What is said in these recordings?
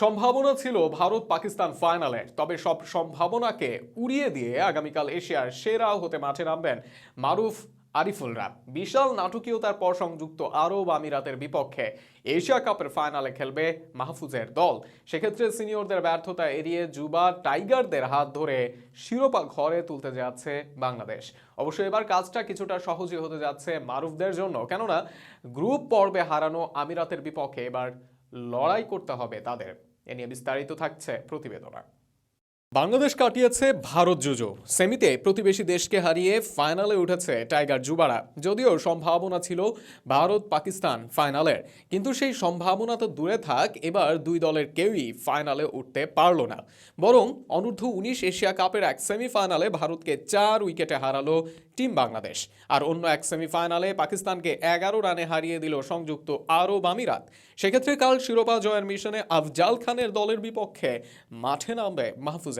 সম্ভাবনা ছিল ভারত পাকিস্তান ফাইনালের তবে সব সম্ভাবনাকে উড়িয়ে দিয়ে আগামীকাল এশিয়ার সেরা হতে মাঠে নামবেন মারুফ আরিফুলরা। বিশাল নাটকীয়তার পর সংযুক্ত আরব আমিরাতের বিপক্ষে এশিয়া কাপের ফাইনালে খেলবে মাহফুজের দল। সেক্ষেত্রে সিনিয়রদের ব্যর্থতা এড়িয়ে যুবা টাইগারদের হাত ধরে শিরোপা ঘরে তুলতে যাচ্ছে বাংলাদেশ। অবশ্য এবার কাজটা কিছুটা সহজই হতে যাচ্ছে মারুফদের জন্য, কেননা গ্রুপ পর্বে হারানো আমিরাতের বিপক্ষে এবার লড়াই করতে হবে তাদের। এ নিয়ে বিস্তারিত থাকছে প্রতিবেদনা। বাংলাদেশ কাটিয়েছে ভারত জুজো। সেমিতে প্রতিবেশী দেশকে হারিয়ে ফাইনালে উঠেছে টাইগার যুবারা যদিও সম্ভাবনা ছিল ভারত পাকিস্তান ফাইনালের। কিন্তু সেই সম্ভাবনা তো দূরে থাক, এবার দুই দলের কেউই ফাইনালে উঠতে পারল না। বরং অনূর্ধ্ব উনিশ এশিয়া কাপের এক সেমিফাইনালে ভারতকে চার উইকেটে হারালো টিম বাংলাদেশ। আর অন্য এক সেমিফাইনালে পাকিস্তানকে এগারো রানে হারিয়ে দিল সংযুক্ত আরব আমিরাত। সেক্ষেত্রে কাল শিরোপা জয়ের মিশনে আফজাল খানের দলের বিপক্ষে মাঠে নামবে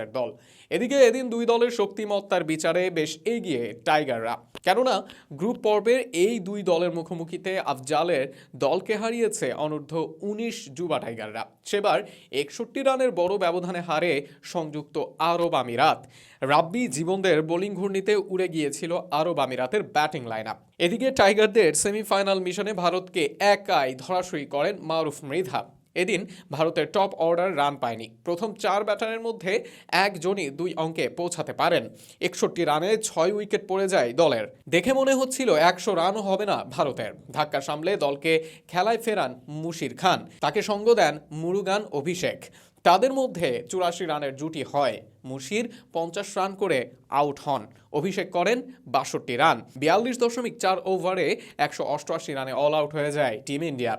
মাহফুজের দল। এদিকে এদিন দুই দলের শক্তিমত্তার বিচারে বেশ এগিয়ে টাইগাররা। কেননা, গ্রুপ পর্বের এই দুই দলের মুখোমুখিতে আফজালের দলকে হারিয়েছে অনূর্ধ্ব উনিশ যুবা টাইগাররা। সেবার একষট্টি রানের বড় ব্যবধানে হারে সংযুক্ত আরব আমিরাত। রাব্বি জীবনদের বোলিং ঘূর্ণিতে উড়ে গিয়েছিল আরব আমিরাতের ব্যাটিং লাইন আপ এদিকে টাইগারদের সেমিফাইনাল মিশনে ভারতকে একাই ধরাশয়ী করেন মারুফ মৃধা। এদিন ভারতের টপ অর্ডার রান পায়নি। প্রথম চার ব্যাটারের মধ্যে একজনই দুই অঙ্কে পৌঁছাতে পারেন। একষট্টি রানে ছয় উইকেট পড়ে যায় দলের। দেখে মনে হচ্ছিল একশো রানও হবে না ভারতের। ধাক্কা সামলে দলকে খেলায় ফেরান মুশির খান। তাকে সঙ্গ দেন মুরুগান অভিষেক। তাদের মধ্যে চুরাশি রানের জুটি হয় মুশির পঞ্চাশ রান করে আউট হন। অভিষেক করেন বাষট্টি রান। বিয়াল্লিশ দশমিক চার ওভারে একশো অষ্টআশি রানে অল আউট হয়ে যায় টিম ইন্ডিয়া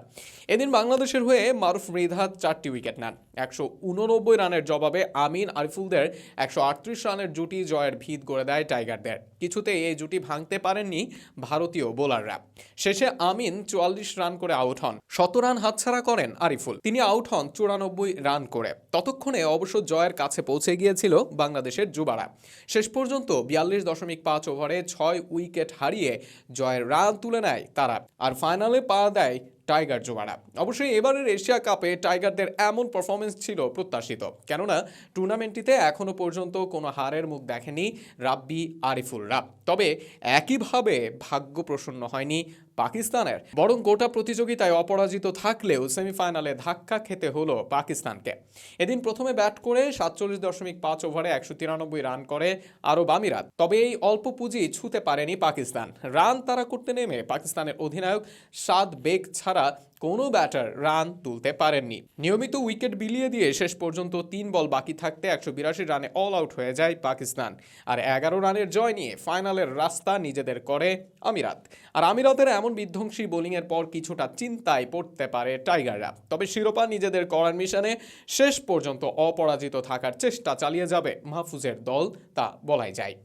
এদিন বাংলাদেশের হয়ে মারুফ মৃধা চারটি উইকেট নেন। একশো উননব্বই রানের জবাবে আমিন আরিফুলদের একশো আটত্রিশ রানের জুটি জয়ের ভিত গড়ে দেয় টাইগারদের। কিছুতেই এই জুটি ভাঙতে পারেননি ভারতীয় বোলাররা। শেষে আমিন চুয়াল্লিশ রান করে আউট হন। শত রান হাতছাড়া করেন আরিফুল। তিনি আউট হন চুরানব্বই রান করে। ততক্ষণে অবশ্য জয়ের কাছে পৌঁছে গিয়েছিল বাংলাদেশের যুবারা। শেষ পর্যন্ত বিয়াল্লিশ দশমিক পাঁচ ওভারে ছয় উইকেট হারিয়ে জয়ের রান তুলে নেয় তারা আর ফাইনালে পা দেয় টাইগার যুবারা। অবশ্যই এবারের এশিয়া কাপে টাইগারদের এমন পারফরমেন্স ছিল প্রত্যাশিত। কেননা টুর্নামেন্টটিতে এখনও পর্যন্ত কোনো হারের মুখ দেখেনি রাব্বি আরিফুলরা। তবে একইভাবে ভাগ্য প্রসন্ন হয়নি পাকিস্তানের। বরং গোটা প্রতিযোগিতায় অপরাজিত থাকলেও সেমিফাইনালে ধাক্কা খেতে হলো পাকিস্তানকে। এদিন প্রথমে ব্যাট করে সাতচল্লিশ দশমিক পাঁচ ওভারে একশো তিরানব্বই রান করে আরব আমিরাত তবে এই অল্প পুঁজি ছুতে পারেনি পাকিস্তান। রান তারা করতে নেমে পাকিস্তানের অধিনায়ক সাদ বেগ ছাড়া কোনো ব্যাটার রান তুলতে পারেননি। নিয়মিত উইকেট বিলিয়ে দিয়ে শেষ পর্যন্ত তিন বল বাকি থাকতে একশো বিরাশি রানে অল আউট হয়ে যায় পাকিস্তান। আর এগারো রানের জয় নিয়ে ফাইনালের রাস্তা নিজেদের করে আমিরাত। আর আমিরাতের এমন বিধ্বংসী বোলিংয়ের পর কিছুটা চিন্তায় পড়তে পারে টাইগাররা। তবে শিরোপা নিজেদের করার মিশনে শেষ পর্যন্ত অপরাজিত থাকার চেষ্টা চালিয়ে যাবে মাহফুজের দল, তা বলাই যায়।